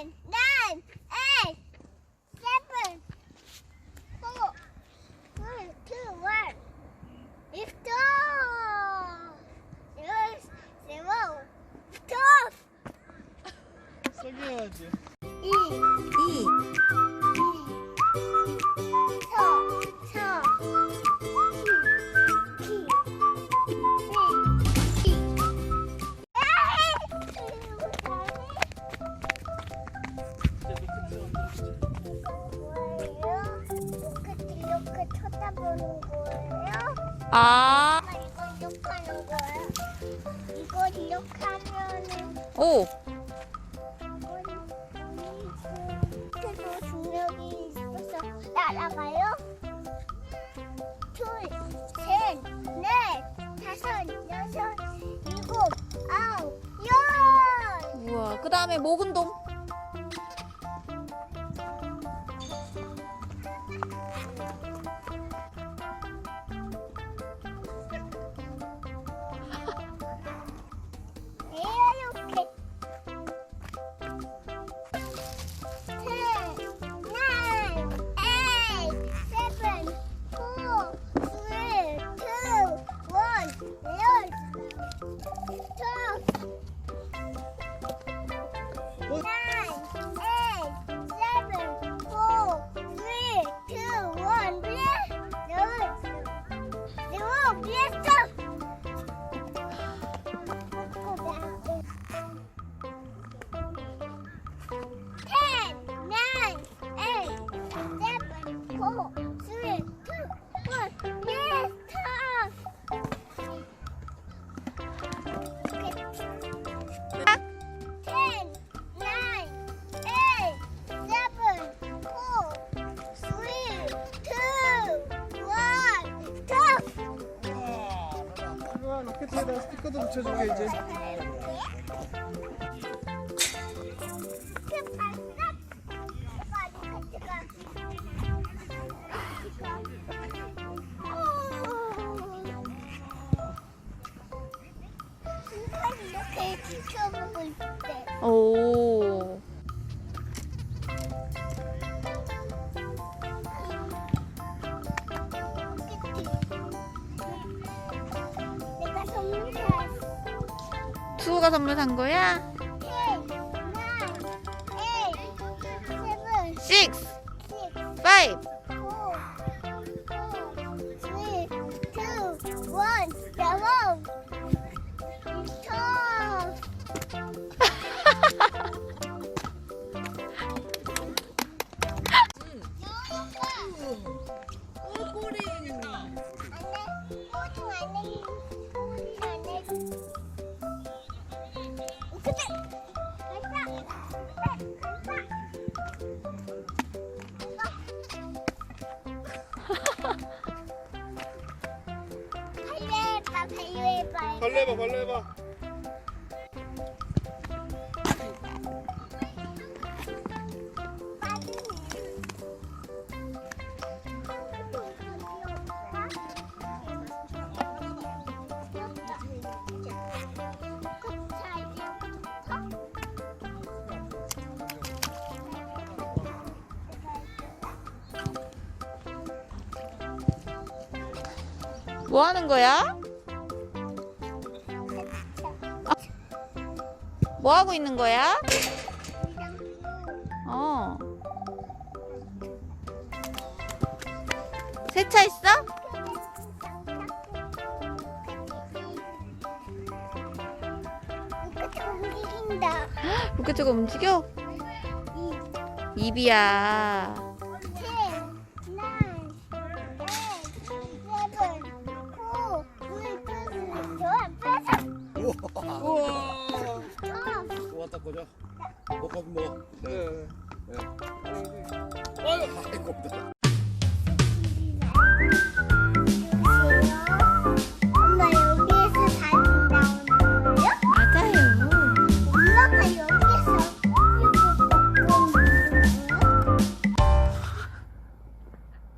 ten, nine, eight, seven, four, three, two, one. Off. Yes, 쳐다보는 거예요? 아, 이거 이렇게 하는 거예요? 이거 이렇게 하면은 오, 이거 중력이 있어서 날아가요? 둘, 셋, 넷, 다섯, 여섯, 일곱, 아홉, 열! 우와. 그 다음에 목 운동. 로켓에다 스티커도 붙여줄게 이제. 있대. 오. 수호가 선물 산 거야? Ten, nine, eight, seven, 6, six, 5. 발레 해봐, 발레 해봐. 벌레봐 벌레봐. 뭐 하는 거야? 아, 뭐 하고 있는 거야? 어. 세차 있어? 움직인다. 로켓 저거 움직여? 입이야. helicopter.